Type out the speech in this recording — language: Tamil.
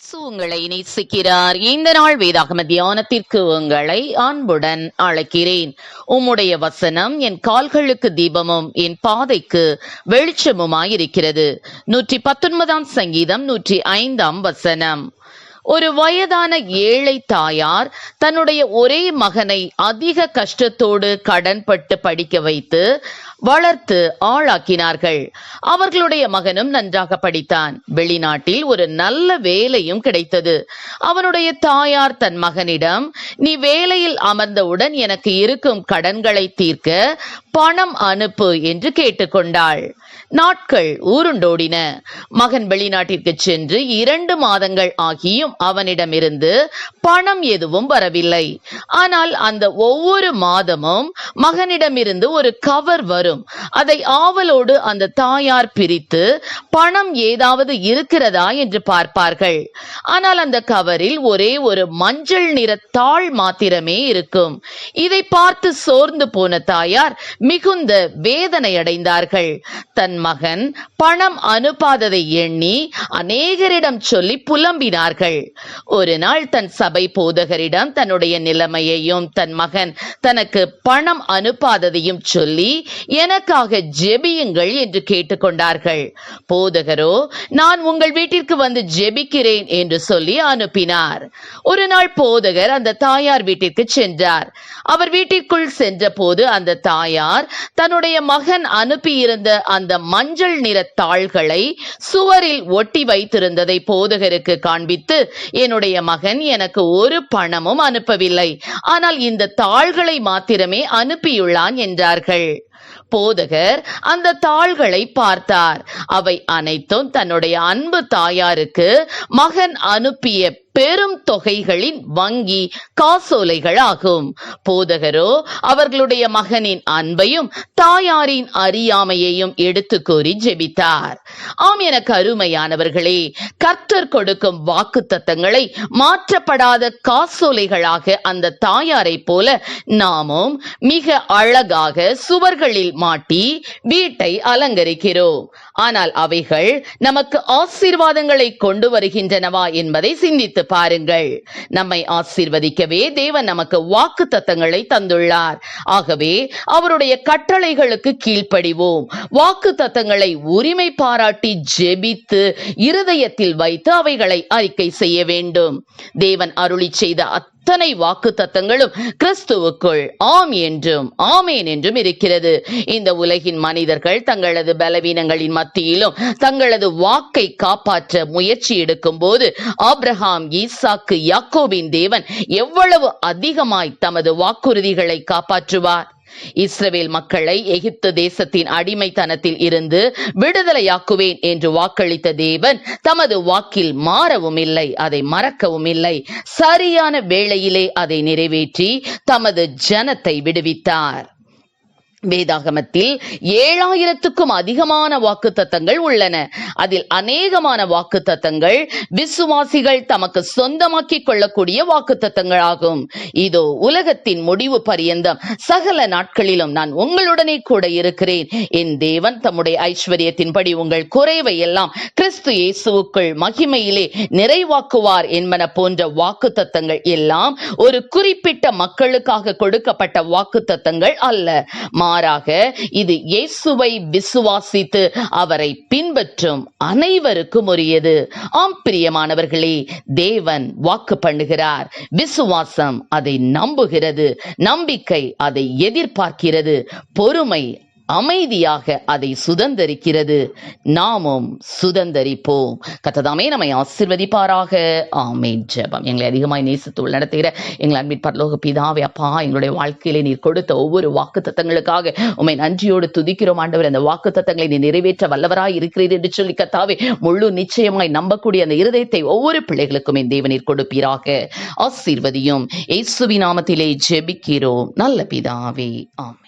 இயேசு உங்களை நேசிக்கிறார் இந்த நாள் வேதாகம தியானத்திற்கு உங்களை அன்புடன் அழைக்கிறேன். உம்முடைய வசனம் என் கால்களுக்கு தீபமும் என் பாதைக்கு வெளிச்சமுமாயிருக்கிறது. நூற்றி பத்தொன்பதாம் சங்கீதம் நூற்றி ஐந்தாம் வசனம். ஒரு வயதான ஏழை தாயார் தன்னுடைய ஒரே மகனை அதிக கஷ்டத்தோடு கடன்பட்டு படிக்க வைத்து வளர்த்து ஆளாக்கினார்கள். அவர்களுடைய மகனும் நன்றாக படித்தான். வெளிநாட்டில் ஒரு நல்ல வேலையும் கிடைத்தது. அவனுடைய தாயார் தன் மகனிடம் நீ வேலையில் அமர்ந்தவுடன் எனக்கு இருக்கும் கடன்களை தீர்க்க பணம் அனுப்பு என்று கேட்டுக்கொண்டாள். நாட்கள் ஊருண்டோடின. மகன் வெளிநாட்டிற்கு சென்று இரண்டு மாதங்கள் ஆகியும் அவனிடமிருந்து பணம் எதுவும் வரவில்லை. ஆனால் அந்த ஒவ்வொரு மாதமும் மகனிடமிருந்து ஒரு கவர் வரும். அதை ஆவலோடு அந்த தாயார் பிரித்து பணம் ஏதாவது இருக்கிறதா? என்று பார்ப்பார்கள். ஆனால் அந்த கவரில் ஒரே ஒரு மஞ்சள் நிற தாள் மாத்திரமே இருக்கும். இதை பார்த்து சோர்ந்து போன தாயார் மிகுந்த வேதனை அடைந்தார்கள் தன் மகன் பணம் அனுப்பாததை எண்ணி அநேகரிடம் சொல்லி புலம்பினார்கள். ஒரு நாள் தன் சபை போதகரிடம் தன்னுடைய நிலைமையையும் தன் மகன் தனக்கு பணம் அனுப்பாததையும் சொல்லி எனக்காக ஜெபியுங்கள் என்று கேட்டுக்கொண்டார்கள். போதகரோ நான் உங்கள் வீட்டிற்கு வந்து ஜெபிக்கிறேன் என்று சொல்லி அனுப்பினார். ஒரு நாள் போதகர் அந்த தாயார் வீட்டிற்கு சென்றார். அவர் வீட்டிற்குள் சென்ற போது அந்த தாயார் தன்னுடைய மகன் அனுப்பியிருந்த அந்த மஞ்சள் நிற தாள்களை சுவரில் ஒட்டி வைத்திருந்ததை போதகருக்கு காண்பித்து என்னுடைய மகன் எனக்கு ஒரு பணமும் அனுப்பவில்லை. ஆனால் இந்த தாள்களை மாத்திரமே அனுப்பியுள்ளான் என்றார்கள். போதகர் அந்த தாள்களை பார்த்தார். அவை அனைத்தும் தன்னுடைய அன்பு தாயாருக்கு மகன் அனுப்பிய பெரும் தொகைகளின் வங்கி காசோலைகள் ஆகும் போதகரோ அவர்களுடைய மகனின் அன்பையும் தாயாரின் அறியாமையையும் எடுத்து கூறி ஜெபித்தார். ஆம் என கருமையானவர்களே கர்த்தர் கொடுக்கும் வாக்கு தத்தங்களை மாற்றப்படாத காசோலைகளாக அந்த தாயாரை போல நாமும் மிக அழகாக சுவர்கள் சுவர்களில் மாட்டி வீட்டை அலங்கரிக்கிறோம். ஆனால் அவைகள் நமக்கு ஆசீர்வாதங்களை கொண்டு வருகின்றனவா என்பதை சிந்தித்து பாருங்கள். நம்மை ஆசீர்வதிக்கவே தேவன் நமக்கு வாக்கு தத்தங்களை தந்துள்ளார். ஆகவே அவருடைய கட்டளைகளுக்கு கீழ்ப்படிவோம். வாக்கு தத்தங்களை உரிமை பாராட்டி ஜெபித்து இருதயத்தில் வைத்து அவைகளை அறிக்கை செய்ய வேண்டும். தேவன் அருளி செய்த அத்தனை வாக்கு தத்தங்களும் கிறிஸ்துவுக்குள். ஆம் என்றும் ஆமேன் என்றும் இருக்கிறது. இந்த உலகின் மனிதர்கள் தங்களது பலவீனங்களின் மத்தியிலும் தங்களது வாக்கை காப்பாற்ற முயற்சி எடுக்கும் போது ஆப்ரஹாம் ஈசாக்கு யாக்கோபின் தேவன் எவ்வளவு அதிகமாய் தமது வாக்குறுதிகளை காப்பாற்றுவார்? இஸ்ரவேல் மக்களை எகிப்து தேசத்தின் அடிமைத்தனத்தில் இருந்து விடுதலையாக்குவேன் என்று வாக்களித்த தேவன் தமது வாக்கில் மாறவும் இல்லை அதை மறக்கவும் இல்லை சரியான வேளையிலே அதை நிறைவேற்றி தமது ஜனத்தை விடுவித்தார். வேதாகமத்தில் ஏழாயிரத்துக்கும் அதிகமான வாக்கு தத்தங்கள் உள்ளன. அதில் அநேகமான வாக்கு தத்தங்கள் விசுவாசிகள் தமக்கு சொந்தமாக்கிக் கொள்ளக்கூடிய வாக்குத்தத்தங்கள் ஆகும் இதோ உலகத்தின் முடிவு பரியந்தம். சகல நாட்களிலும் நான் உங்களுடனே கூட இருக்கிறேன். என் தேவன் தம்முடைய ஐஸ்வர்யத்தின்படி உங்கள் குறைவை எல்லாம் கிறிஸ்து இயேசுவுக்குள் மகிமையிலே நிறைவாக்குவார் என்பன போன்ற வாக்கு தத்தங்கள் எல்லாம் ஒரு குறிப்பிட்ட மக்களுக்காக கொடுக்கப்பட்ட வாக்கு தத்தங்கள் அல்ல. மாறாக இது இயேசுவை விசுவாசித்து அவரை பின்பற்றும் அனைவருக்கும் உரியது. ஆம் பிரியமானவர்களே தேவன் வாக்கு பண்ணுகிறார். விசுவாசம் அதை நம்புகிறது. நம்பிக்கை அதை எதிர்பார்க்கிறது. பொறுமை அமைதியாக அதை சுதந்தரிக்கிறது. நாமும் சுதந்தரிப்போம். கத்ததாமே நம்மை ஆசிர்வதிப்பாராக. ஆமேன். ஜெபம். எங்களை அதிகமாய் நேசித்து நடத்துகிற எங்கள் அன்பின் பரலோக பிதாவே அப்பா எங்களுடைய வாழ்க்கையிலே நீர் கொடுத்த ஒவ்வொரு வாக்கு தத்தங்களுக்காக உண்மை நன்றியோடு துதிக்கிறோம். ஆண்டவர் அந்த வாக்கு தத்தங்களை நீ நிறைவேற்ற வல்லவராய் இருக்கிறீர் என்று சொல்லி கத்தாவே முழு நிச்சயமாய் நம்பக்கூடிய அந்த இருதயத்தை ஒவ்வொரு பிள்ளைகளுக்கும் என் தேவநீர் கொடுப்பீராக. ஆசீர்வதியும். இயேசுவி நாமத்திலே ஜெபிக்கிறோம். நல்ல பிதாவே. ஆமென்.